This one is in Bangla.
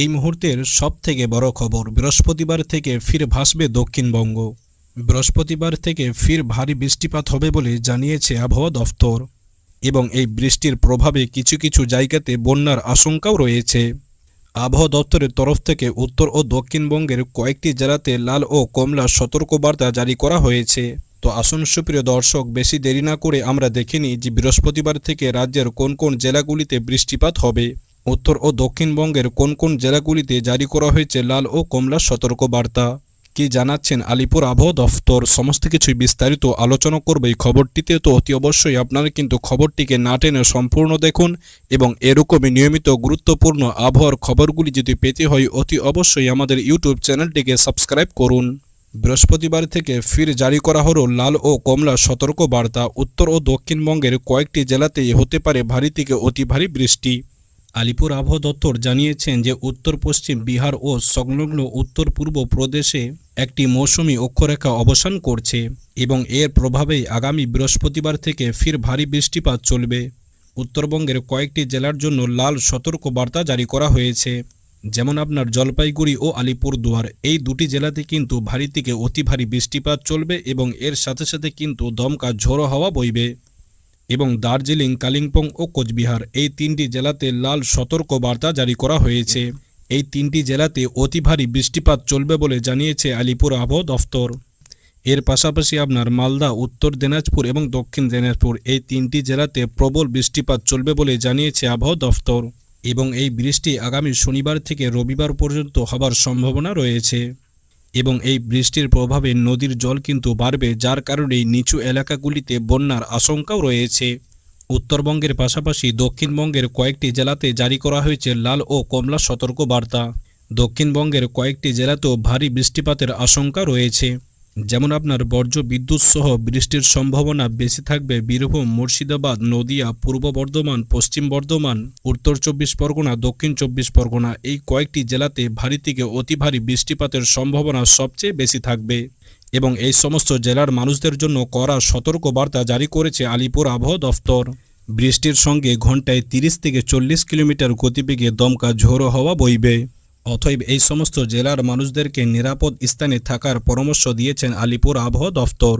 এই মুহূর্তের সব থেকে বড় খবর বৃহস্পতিবার থেকে ফির ভাসবে দক্ষিণবঙ্গ। বৃহস্পতিবার থেকে ফির ভারী বৃষ্টিপাত হবে বলে জানিয়েছে আবহাওয়া দফতর এবং এই বৃষ্টির প্রভাবে কিছু কিছু জায়গাতে বন্যার আশঙ্কাও রয়েছে। আবহাওয়া দপ্তরের তরফ থেকে উত্তর ও দক্ষিণবঙ্গের কয়েকটি জেলাতে লাল ও কমলা সতর্কবার্তা জারি করা হয়েছে। তো আসুন সুপ্রিয় দর্শক, বেশি দেরি না করে আমরা দেখিনি যে বৃহস্পতিবার থেকে রাজ্যের কোন কোন জেলাগুলিতে বৃষ্টিপাত হবে। উত্তর ও দক্ষিণবঙ্গের কোন কোন জেলাগুলিতে জারি করা হয়েছে লাল ও কমলা সতর্কবার্তা? কি জানাচ্ছেন আলিপুর আবহাওয়া দফতর? সমস্ত কিছুই বিস্তারিত আলোচনা করবে এই খবরটিতে, তো অতি অবশ্যই আপনারা কিন্তু খবরটিকে না টেনে সম্পূর্ণ দেখুন এবং এরকমই নিয়মিত গুরুত্বপূর্ণ আবহাওয়ার খবরগুলি যদি পেতে হয়, অতি অবশ্যই আমাদের ইউটিউব চ্যানেলটিকে সাবস্ক্রাইব করুন। বৃহস্পতিবার থেকে ফির জারি করা হলো লাল ও কমলা সতর্ক বার্তা উত্তর ও দক্ষিণবঙ্গের কয়েকটি জেলাতেই হতে পারে ভারী থেকে অতি ভারী বৃষ্টি। আলিপুর আবহাওয়া দপ্তর জানিয়েছেন যে উত্তর, পশ্চিম বিহার ও সংলগ্ন উত্তর পূর্ব প্রদেশে একটি মৌসুমি অক্ষরেখা অবসান করছে এবং এর প্রভাবেই আগামী বৃহস্পতিবার থেকে ফির ভারী বৃষ্টিপাত চলবে। উত্তরবঙ্গের কয়েকটি জেলার জন্য লাল সতর্ক বার্তা জারি করা হয়েছে। যেমন আপনার জলপাইগুড়ি ও আলিপুরদুয়ার, এই দুটি জেলাতে কিন্তু ভারী থেকে অতি ভারী বৃষ্টিপাত চলবে এবং এর সাথে সাথে কিন্তু দমকা ঝোড়ো হাওয়া বইবে। এবং দার্জিলিং, কালিম্পং ও কোচবিহার এই তিনটি জেলাতে লাল সতর্ক বার্তা জারি করা হয়েছে। এই তিনটি জেলাতে অতি ভারী বৃষ্টিপাত চলবে বলে জানিয়েছে আলিপুর আবহাওয়া দফতর। এর পাশাপাশি আপনার মালদা, উত্তর দিনাজপুর এবং দক্ষিণ দিনাজপুর এই তিনটি জেলাতে প্রবল বৃষ্টিপাত চলবে বলে জানিয়েছে আবহাওয়া দফতর এবং এই বৃষ্টি আগামী শনিবার থেকে রবিবার পর্যন্ত হবার সম্ভাবনা রয়েছে। এবং এই বৃষ্টির প্রভাবে নদীর জল কিন্তু বাড়বে, যার কারণে নিচু এলাকাগুলিতে বন্যার আশঙ্কাও রয়েছে। উত্তরবঙ্গের পাশাপাশি দক্ষিণবঙ্গের কয়েকটি জেলাতে জারি করা হয়েছে লাল ও কমলা সতর্ক বার্তা দক্ষিণবঙ্গের কয়েকটি জেলাতেও ভারী বৃষ্টিপাতের আশঙ্কা রয়েছে। যেমন আপনার বর্জ্য বিদ্যুৎ সহ বৃষ্টির সম্ভাবনা বেশি থাকবে বীরভূম, মুর্শিদাবাদ, নদিয়া, পূর্ব বর্ধমান, পশ্চিম বর্ধমান, উত্তর চব্বিশ পরগনা, দক্ষিণ চব্বিশ পরগনা এই কয়েকটি জেলাতে ভারী থেকে অতি ভারী বৃষ্টিপাতের সম্ভাবনা সবচেয়ে বেশি থাকবে। এবং এই সমস্ত জেলার মানুষদের জন্য কড়া সতর্কবার্তা জারি করেছে আলিপুর আবহাওয়া দফতর। বৃষ্টির সঙ্গে ঘন্টায় তিরিশ থেকে চল্লিশ কিলোমিটার গতিবেগে দমকা ঝোড়ো হওয়া বইবে। অতএব এই সমস্ত জেলার মানুষদেরকে নিরাপদ স্থানে থাকার পরামর্শ দিয়েছেন আলিপুর আবহাওয়া দফতর।